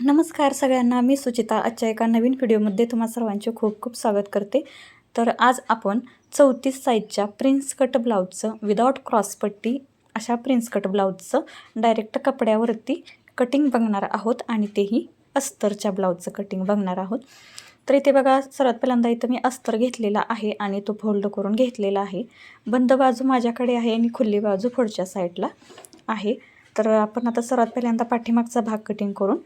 नमस्कार सगळ्यांना मी सुचिता. आजच्या एका नवीन व्हिडिओमध्ये तुम्हा सर्वांचे खूप खूप स्वागत करते. तर आज आपण चौतीस साईजच्या प्रिन्स कट ब्लाऊजचं विदाऊट क्रॉसपट्टी अशा प्रिन्स कट ब्लाऊजचं डायरेक्ट कपड्यावरती कटिंग बघणार आहोत आणि तेही अस्तरच्या ब्लाऊजचं कटिंग बघणार आहोत. तर इथे बघा सर्वात पहिल्यांदा इथं मी अस्तर घेतलेला आहे आणि तो फोल्ड करून घेतलेला आहे. बंद बाजू माझ्याकडे आहे आणि खुल्ली बाजू पुढच्या साईडला आहे. तर आपण आता सर्वात पहिल्यांदा पाठीमागचा भाग कटिंग करून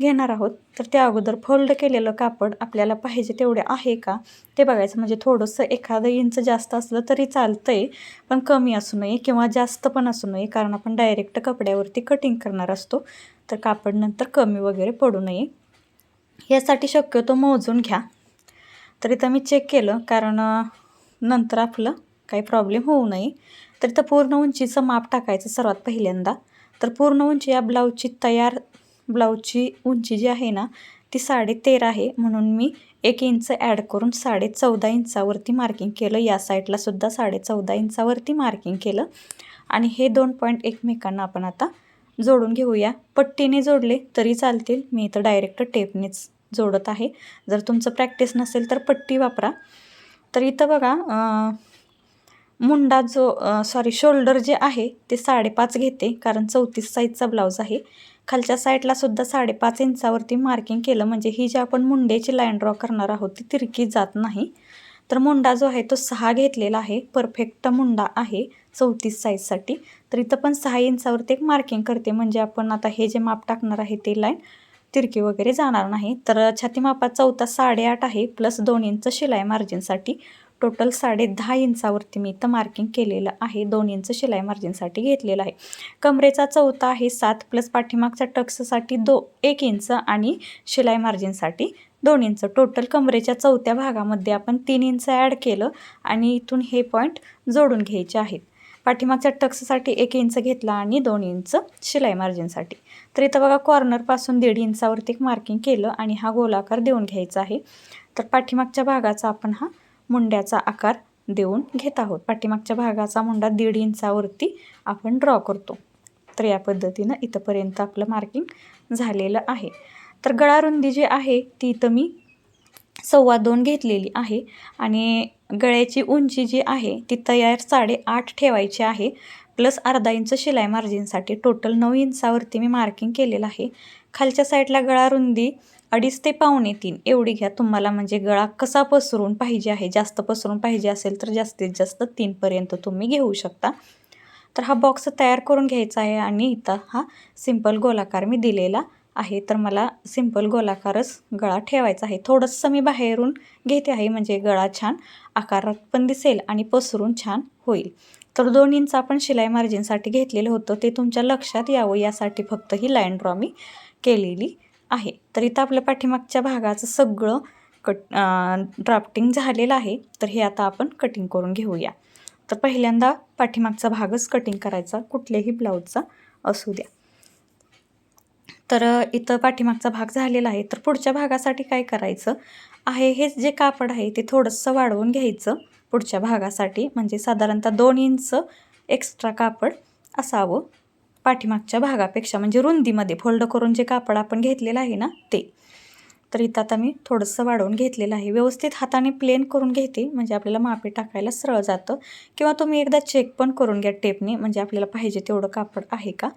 घेणार आहोत. तर त्या अगोदर फोल्ड केलेलं कापड आपल्याला पाहिजे तेवढे आहे का? ते बघायचं. म्हणजे थोडंसं एखादं इंच जास्त असलं तरी चालतं आहे पण कमी असू नये किंवा जास्त पण असू नये कारण आपण डायरेक्ट कपड्यावरती कटिंग करणार असतो. तर कापड नंतर कमी वगैरे पडू नये. यासाठी शक्यतो मोजून घ्या. तर इथं मी चेक केलं कारण नंतर आपलं काही प्रॉब्लेम होऊ नये. तर इथं पूर्ण उंचीचं माप टाकायचं सर्वात पहिल्यांदा. तर पूर्ण उंची या ब्लाऊजची तयार ब्लाऊजची उंची जी आहे ना ती साडे तेरा आहे. म्हणून मी एक इंच ॲड करून साडे चौदा इंचावरती मार्किंग केलं. या साईडला सुद्धा साडे चौदा इंचावरती मार्किंग केलं. आणि हे दोन पॉईंट एकमेकांना आपण आता जोडून घेऊया. पट्टीने जोडले तरी चालतील. मी इथं डायरेक्ट टेपनेच जोडत आहे. जर तुमचं प्रॅक्टिस नसेल तर पट्टी वापरा. तर इथं बघा मुंडा जो सॉरी शोल्डर जे आहे ते साडेपाच घेते कारण चौतीस साईजचा ब्लाऊज आहे. खालच्या साईडला सुद्धा साडेपाच इंचावरती मार्किंग केलं म्हणजे ही जी आपण मुंड्याची लाईन ड्रॉ करणार आहोत ती तिरकी जात नाही. तर मुंडा जो आहे तो सहा घेतलेला आहे परफेक्ट मुंडा आहे चौतीस साईजसाठी तर इथं पण सहा इंचावरती एक मार्किंग करते म्हणजे आपण आता हे जे माप टाकणार आहे ते लाईन तिरकी वगैरे जाणार नाही. तर छाती मापात चौथा साडेआठ आहे प्लस दोन इंच शिलाई मार्जिनसाठी टोटल साडे दहा इंचावरती मी इथं मार्किंग केलेलं आहे. दोन इंच शिलाई मार्जिनसाठी घेतलेलं आहे. कमरेचा चौथा आहे सात प्लस पाठीमागच्या टक्ससाठी दो एक इंच आणि शिलाई मार्जिनसाठी दोन इंच. टोटल कमरेच्या चौथ्या भागामध्ये आपण तीन इंच ॲड केलं आणि इथून हे पॉईंट जोडून घ्यायचे आहेत. पाठीमागच्या टक्ससाठी एक इंच घेतला आणि दोन इंच शिलाई मार्जिनसाठी तर इथं बघा कॉर्नरपासून दीड इंचावरती एक मार्किंग केलं आणि हा गोलाकार देऊन घ्यायचा आहे. तर पाठीमागच्या भागाचा आपण हा मुंड्याचा आकार देऊन घेत आहोत. पाठीमागच्या भागाचा मुंडा दीड इंचावरती आपण ड्रॉ करतो. तर या पद्धतीनं इथंपर्यंत आपलं मार्किंग झालेलं आहे. तर गळारुंदी जी आहे ती इथं मी सव्वा दोन घेतलेली आहे. आणि गळ्याची उंची जी आहे ती तयार साडेआठ ठेवायची आहे. प्लस अर्धा इंच शिलाई मार्जिनसाठी टोटल नऊ इंचावरती मी मार्किंग केलेलं आहे. खालच्या साईडला गळा रुंदी अडीच ते पावणे तीन एवढी घ्या. तुम्हाला म्हणजे गळा कसा पसरून पाहिजे आहे जास्त पसरून पाहिजे असेल तर जास्तीत जास्त तीनपर्यंत तुम्ही घेऊ शकता. तर हा बॉक्स तयार करून घ्यायचा आहे आणि इथं हा सिंपल गोलाकार मी दिलेला आहे तर मला सिंपल गोलाकारच गळा ठेवायचा आहे. थोडंसं मी बाहेरून घेते आहे म्हणजे गळा छान आकारात पण दिसेल आणि पसरून छान होईल. तर दोन इंच आपण शिलाई मार्जिनसाठी घेतलेलं होतं ते तुमच्या लक्षात यावं यासाठी फक्त ही लाईन ड्रॉ मी केलेली आहे. तर इथं आपल्या पाठीमागच्या भागाचं सगळं कट ड्राफ्टिंग झालेलं आहे. तर हे आता आपण कटिंग करून घेऊया. तर पहिल्यांदा पाठीमागचा भागच कटिंग करायचा कुठल्याही ब्लाऊजचा असू द्या. तर इथं पाठीमागचा भाग झालेला आहे. तर पुढच्या भागासाठी काय करायचं आहे? हे जे कापड आहे ते थोडंसं वाढवून घ्यायचं पुढच्या भागासाठी. म्हणजे साधारणतः दोन इंच एक्स्ट्रा कापड असावं पाठीमागच्या भागापेक्षा. म्हणजे रुंदीमध्ये फोल्ड करून जे कापड आपण घेतलेलं आहे ना ते. तर इथं आता मी थोडंसं वाढवून घेतलेलं आहे. व्यवस्थित हाताने प्लेन करून घेते. म्हणजे आपल्याला मापे टाकायला सरळ जातं. किंवा तुम्ही एकदा चेक पण करून घ्या टेपने म्हणजे आपल्याला पाहिजे तेवढं कापड आहे का?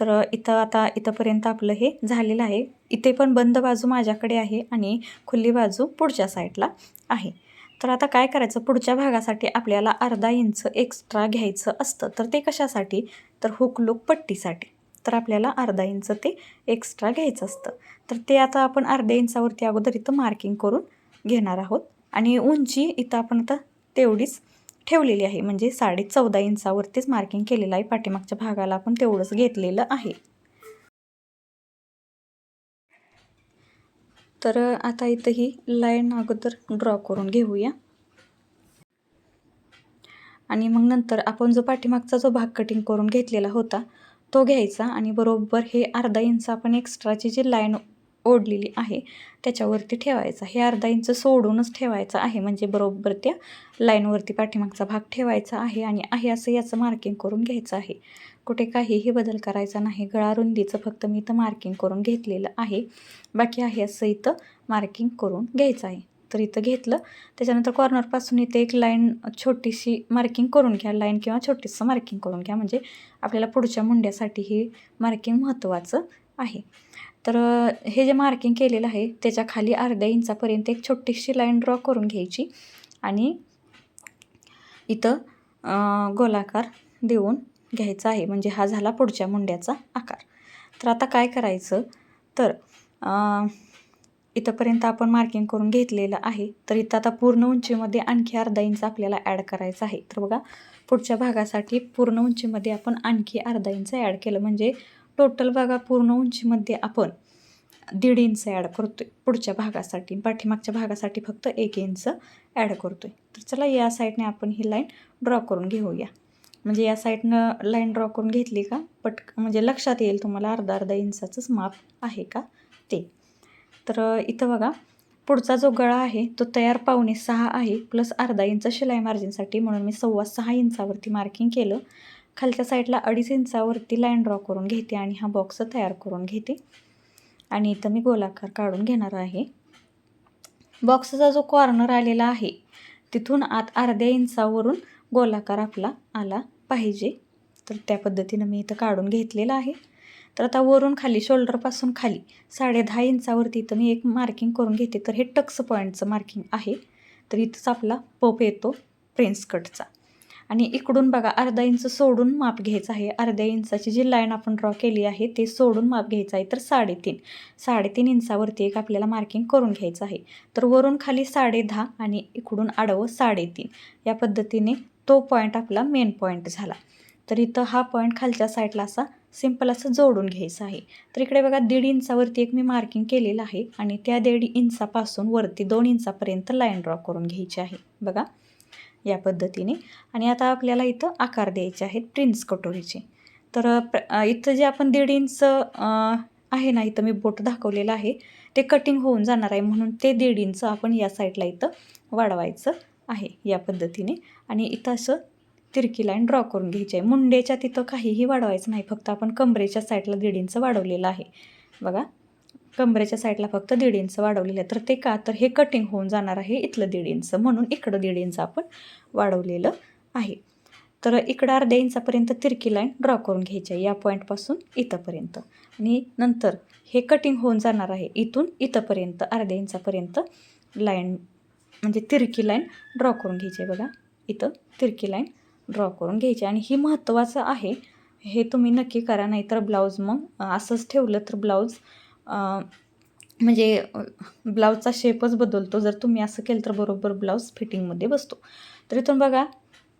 तर इथं आता इथंपर्यंत आपलं हे झालेलं आहे. इथे पण बंद बाजू माझ्याकडे आहे आणि खुली बाजू पुढच्या साईडला आहे. तर आता काय करायचं? पुढच्या भागासाठी आपल्याला अर्धा इंच एक्स्ट्रा घ्यायचं असतं. तर ते कशासाठी? तर हुक लुक पट्टीसाठी. तर आपल्याला अर्धा इंच ते एक्स्ट्रा घ्यायचं असतं. तर ते आता आपण अर्ध्या इंचावरती अगोदर इथं मार्किंग करून घेणार आहोत. आणि उंची इथं आपण आता तेवढीच ठेवलेली आहे. म्हणजे साडे चौदा इंचावरतीच मार्किंग केलेलं आहे. पाठीमागच्या भागाला आपण तेवढंच घेतलेलं आहे. तर आता इथं ही लाईन अगोदर ड्रॉ करून घेऊया. आणि मग नंतर आपण जो पाठीमागचा जो भाग कटिंग करून घेतलेला होता तो घ्यायचा. आणि बरोबर हे अर्धा इंच आपण एक्स्ट्राची जी लाईन ओढलेली आहे. त्याच्यावरती ठेवायचा हे अर्धा इंच सोडूनच ठेवायचं आहे. म्हणजे बरोबर त्या लाईनवरती पाठीमागचा भाग ठेवायचा आहे आणि आहे असं याचं मार्किंग करून घ्यायचं आहे. कुठे काहीही बदल करायचा नाही. गळा रुंदीचं फक्त मी इथं मार्किंग करून घेतलेलं आहे. बाकी आहे असं इथं मार्किंग करून घ्यायचं आहे. तर इथं घेतलं. त्याच्यानंतर कॉर्नरपासून इथे एक लाईन छोटीशी मार्किंग करून घ्या. लाईन किंवा छोटीसं मार्किंग करून घ्या. म्हणजे आपल्याला पुढच्या मुंड्यासाठी ही मार्किंग महत्त्वाचं आहे. तर हे जे मार्किंग केलेलं आहे त्याच्याखाली अर्ध्या इंचापर्यंत एक छोटीशी लाईन ड्रॉ करून घ्यायची आणि इथं गोलाकार देऊन घ्यायचा आहे. म्हणजे हा झाला पुढच्या मुंड्याचा आकार. तर आता काय करायचं? तर इथंपर्यंत आपण मार्किंग करून घेतलेलं आहे. तर इथं आता पूर्ण उंचीमध्ये आणखी अर्धा इंच आपल्याला ॲड करायचं आहे. तर बघा पुढच्या भागासाठी पूर्ण उंचीमध्ये आपण आणखी अर्धा इंच ॲड केलं. म्हणजे टोटल बघा पूर्ण उंचीमध्ये आपण दीड इंच ॲड करतो आहे पुढच्या भागासाठी पाठीमागच्या भागासाठी फक्त एक इंच ॲड करतो आहे तर चला या साईडने आपण ही लाईन ड्रॉ करून घेऊया. म्हणजे या साईडनं लाईन ड्रॉ करून घेतली का? पट म्हणजे लक्षात येईल तुम्हाला अर्धा अर्धा इंचाचंच माप आहे का ते. तर इथं बघा पुढचा जो गळा आहे तो तयार पावणे सहा आहे प्लस अर्धा इंच शिलाई मार्जिनसाठी म्हणून मी सव्वा सहा इंचावरती मार्किंग केलं. खालच्या साईडला अडीच इंचावरती लाईन ड्रॉ करून घेते आणि हा बॉक्स तयार करून घेते. आणि इथं मी गोलाकार काढून घेणार आहे. बॉक्सचा जो कॉर्नर आलेला आहे तिथून आत अर्ध्या इंचावरून गोलाकार आपला आला पाहिजे. तर त्या पद्धतीनं मी इथं काढून घेतलेलं आहे. तर आता वरून खाली शोल्डरपासून खाली साडे दहा इंचावरती इथं मी एक मार्किंग करून घेते. तर हे टक्स पॉईंटचं मार्किंग आहे. तर इथंच आपला पप येतो प्रिन्स कटचा आणि इकडून बघा अर्धा इंच सोडून माप घ्यायचं आहे. अर्ध्या इंचाची जी लाईन आपण ड्रॉ केली आहे ते सोडून माप घ्यायचं आहे. तर साडेतीन. साडेतीन इंचावरती एक आपल्याला मार्किंग करून घ्यायचं आहे. तर वरून खाली साडे दहा आणि इकडून आडवं साडेतीन. या पद्धतीने तो पॉईंट आपला मेन पॉईंट झाला. तर इथं हा पॉईंट खालच्या साईडला असा सिंपल असं जोडून घ्यायचं आहे. तर इकडे बघा दीड इंचावरती एक मी मार्किंग केलेलं आहे आणि त्या दीड इंचापासून वरती दोन इंचापर्यंत लाईन ड्रॉ करून घ्यायची आहे. बघा. या पद्धतीने. आणि आता आपल्याला इथं आकार द्यायचे आहेत प्रिन्स कटोरीचे. तर इथं जे आपण दीड इंच आहे ना इथं मी बोट दाखवलेलं आहे ते कटिंग होऊन जाणार आहे म्हणून ते दीड इंच आपण या साईडला इथं वाढवायचं आहे या पद्धतीने. आणि इथं असं तिरकी लाईन ड्रॉ करून घ्यायची आहे. मुंडेच्या तिथं काहीही वाढवायचं नाही फक्त आपण कमरेच्या साईडला दीड इंच वाढवलेलं आहे. बघा कमरेच्या साईडला फक्त दीड इंच वाढवलेलं आहे. तर ते का? तर हे कटिंग होऊन जाणार आहे इथलं दीड इंच. म्हणून इकडं दीड इंच आपण वाढवलेलं आहे. तर इकडं अर्ध्या इंचापर्यंत तिरकी लाईन ड्रॉ करून घ्यायची आहे. या पॉईंटपासून इथंपर्यंत. आणि नंतर हे कटिंग होऊन जाणार आहे. इथून इथंपर्यंत अर्ध्या इंचापर्यंत लाईन म्हणजे तिरकी लाईन ड्रॉ करून घ्यायची आहे बघा. इथं तिरकी लाईन ड्रॉ करून घ्यायची आणि ही महत्त्वाचं आहे. हे तुम्ही नक्की करा. नाहीतर ब्लाऊज मग असंच ठेवलं तर ब्लाऊज म्हणजे ब्लाऊजचा शेपच बदलतो. जर तुम्ही असं केलं तर बरोबर ब्लाऊज फिटिंगमध्ये बसतो. तर इथून बघा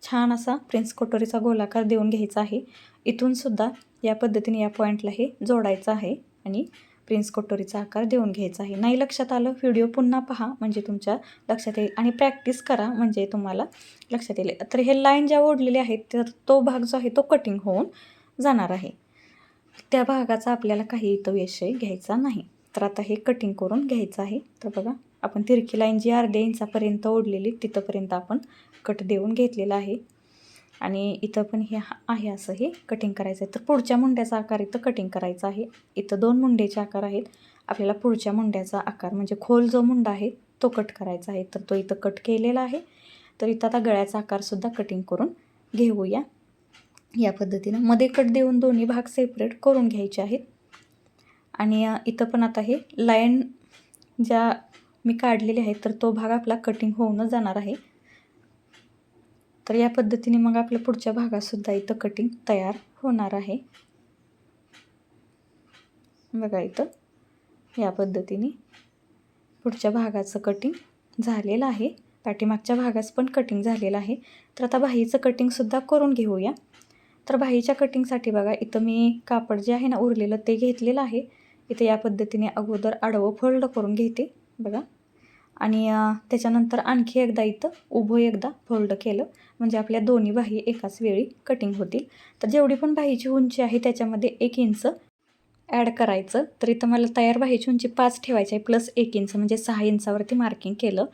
छान असा प्रिन्स कोटोरीचा गोलाकार देऊन घ्यायचा आहे. इथूनसुद्धा या पद्धतीने या पॉईंटला हे जोडायचं आहे आणि प्रिन्स कटोरीचा आकार देऊन घ्यायचा आहे. नाही लक्षात आलं? व्हिडिओ पुन्हा पहा. म्हणजे तुमच्या लक्षात येईल आणि प्रॅक्टिस करा. म्हणजे तुम्हाला लक्षात येईल. तर हे लाईन ज्या ओढलेले आहेत तर तो भाग जो आहे तो कटिंग होऊन जाणार आहे. त्या भागाचा आपल्याला काही इथं विषय घ्यायचा नाही. तर आता हे कटिंग करून घ्यायचं आहे. तर बघा आपण तिरकी लाईन जी अर्ध्या इंचापर्यंत ओढलेली तिथंपर्यंत आपण कट देऊन घेतलेला आहे. आणि इथं पण हे आहे असं हे कटिंग करायचं आहे तर पुढच्या मुंड्याचा आकार इथं कटिंग करायचा आहे. इथं दोन मुंड्याचे आकार आहेत. आपल्याला पुढच्या मुंड्याचा आकार म्हणजे खोल जो मुंडा आहे तो कट करायचा आहे. तर तो इथं कट केलेला आहे. तर इथं आता गळ्याचा आकारसुद्धा कटिंग करून घेऊया. या पद्धतीनं. मध्ये कट देऊन दोन्ही भाग सेपरेट करून घ्यायचे आहेत. आणि इथं पण आता हे लाईन ज्या मी काढलेले आहेत तर तो भाग आपला कटिंग होऊनच जाणार आहे. तर या पद्धतीने मग आपल्या पुढच्या भागातसुद्धा इथं कटिंग तयार होणार आहे. बघा इथं या पद्धतीने पुढच्या भागाचं कटिंग झालेलं आहे. पाठीमागच्या भागास पण कटिंग झालेलं आहे. तर आता बाहीचं कटिंगसुद्धा करून घेऊया. तर बाहीच्या कटिंगसाठी बघा इथं मी कापड जे आहे ना उरलेलं ते घेतलेलं आहे. इथं या पद्धतीने अगोदर आडवं फोल्ड करून घेते बघा. आणि त्याच्यानंतर आणखी एकदा इथं उभं एकदा फोल्ड केलं. म्हणजे आपल्या दोन्ही बाही एकाच वेळी कटिंग होतील. तर जेवढी पण बाहीची उंची आहे त्याच्यामध्ये एक इंच ॲड करायचं. तर इथं मला तयार बाहीची उंची पाच ठेवायची आहे प्लस एक इंच म्हणजे सहा इंचावरती मार्किंग केलं.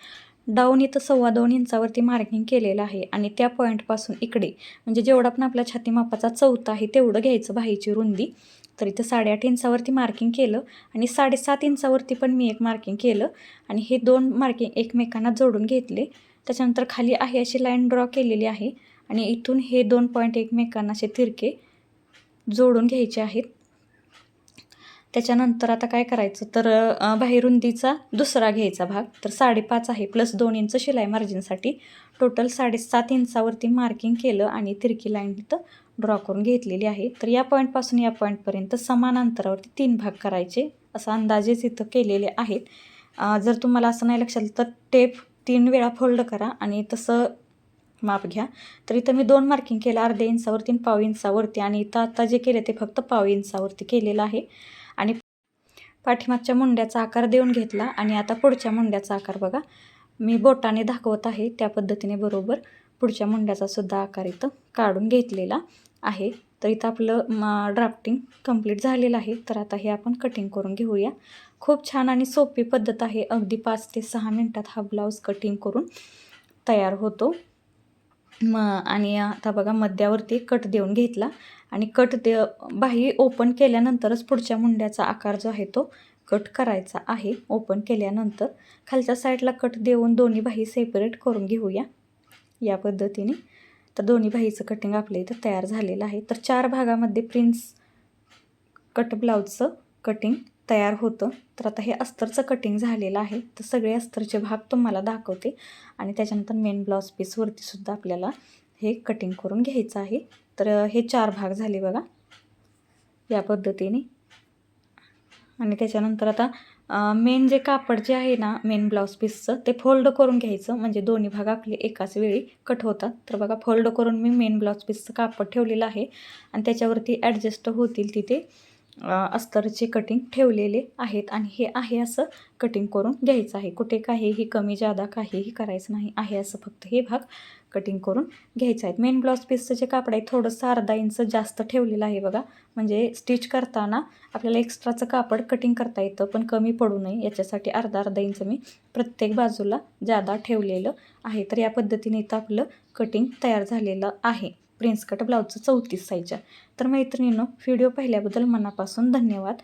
डाऊन इथं सव्वा दोन इंचावरती मार्किंग केलेलं आहे. आणि त्या पॉईंटपासून इकडे म्हणजे जेवढा पण आपला छाती मापाचा चौथा आहे तेवढं घ्यायचं बाहीची रुंदी. तर इथं साडेआठ इंचावरती मार्किंग केलं आणि साडेसात इंचावरती पण मी एक मार्किंग केलं. आणि हे दोन मार्किंग एकमेकांना जोडून घेतले. त्याच्यानंतर खाली आहे अशी लाईन ड्रॉ केलेली आहे. आणि इथून हे दोन पॉईंट एकमेकांना असे तिरके जोडून घ्यायचे आहेत. त्याच्यानंतर आता काय करायचं? तर बाहेरुंदीचा दुसरा घ्यायचा भाग. तर साडेपाच आहे प्लस दोन इंच शिलाई मार्जिनसाठी. टोटल साडेसात इंचावरती मार्किंग केलं आणि तिरकी लाईन इथं ड्रॉ करून घेतलेली आहे. तर या पॉईंटपासून या पॉईंटपर्यंत समान अंतरावरती तीन भाग करायचे असं अंदाजेच इथं केलेले आहेत. जर तुम्हाला असं नाही लक्षात तर टेप तीन वेळा फोल्ड करा आणि तसं माप घ्या. तर इथं मी दोन मार्किंग केलं अर्ध्या इंचावरती आणि पाव इंचावरती. आणि इथं आता जे केले ते फक्त पाव इंचावरती केलेलं आहे. पाठीमागच्या मुंड्याचा आकार देऊन घेतला आणि आता पुढच्या मुंड्याचा आकार बघा. मी बोटाने दाखवत आहे त्या पद्धतीने बरोबर. पुढच्या मुंड्याचा सुद्धा आकार इथं काढून घेतलेला आहे. तर इथं आपलं ड्राफ्टिंग कंप्लीट झालेलं आहे. तर आता हे आपण कटिंग करून घेऊया. खूप छान आणि सोपी पद्धत आहे. अगदी पाच ते सहा मिनटात हा ब्लाऊज कटिंग करून तयार होतो. म आणि आता बघा मध्यावरती कट देऊन घेतला. आणि कट दे बाही ओपन केल्यानंतरच पुढच्या मुंड्याचा आकार जो आहे तो कट करायचा आहे ओपन केल्यानंतर. खालच्या साईडला कट देऊन दोन्ही बाही सेपरेट करून घेऊया या पद्धतीने. तर दोन्ही बाहीचं कटिंग आपल्या इथं तयार झालेलं आहे. तर चार भागामध्ये प्रिन्स कट ब्लाऊजचं कटिंग तयार होतं. तर आता हे अस्तरचं कटिंग झालेलं आहे. तर सगळे अस्तरचे भाग तुम्हाला दाखवते. आणि त्याच्यानंतर मेन ब्लाऊज पीसवरतीसुद्धा आपल्याला हे कटिंग करून घ्यायचं आहे. तर हे चार भाग झाले बघा. या पद्धतीने. आणि त्याच्यानंतर आता मेन जे कापड जे आहे ना मेन ब्लाऊज पीसचं ते फोल्ड करून घ्यायचं. म्हणजे दोन्ही भाग आपले एकाच वेळी कट होतात. तर बघा फोल्ड करून मी मेन ब्लाऊज पीसचं कापड ठेवलेलं आहे. आणि त्याच्यावरती ॲडजस्ट होतील तिथे अस्तरचे कटिंग ठेवलेले आहेत आणि हे आहे असं कटिंग करून घ्यायचं आहे. कुठे काहीही कमी जादा काहीही करायचं नाही आहे असं फक्त हे भाग कटिंग करून घ्यायचं आहे मेन ब्लाऊज पीसचं जे कापड आहे थोडंसं अर्धा इंच जास्त ठेवलेलं आहे बघा. म्हणजे स्टिच करताना आपल्याला एक्स्ट्राचं कापड कटिंग करता येतं पण कमी पडू नये. याच्यासाठी अर्धा अर्धा इंच मी प्रत्येक बाजूला जादा ठेवलेलं आहे. तर या पद्धतीने इथं आपलं कटिंग तयार झालेलं आहे. प्रिन्स कट ब्लाऊजचं चौतीस साईजच्या. तर मैत्रिणींनो व्हिडिओ पाहिल्याबद्दल मनापासून धन्यवाद.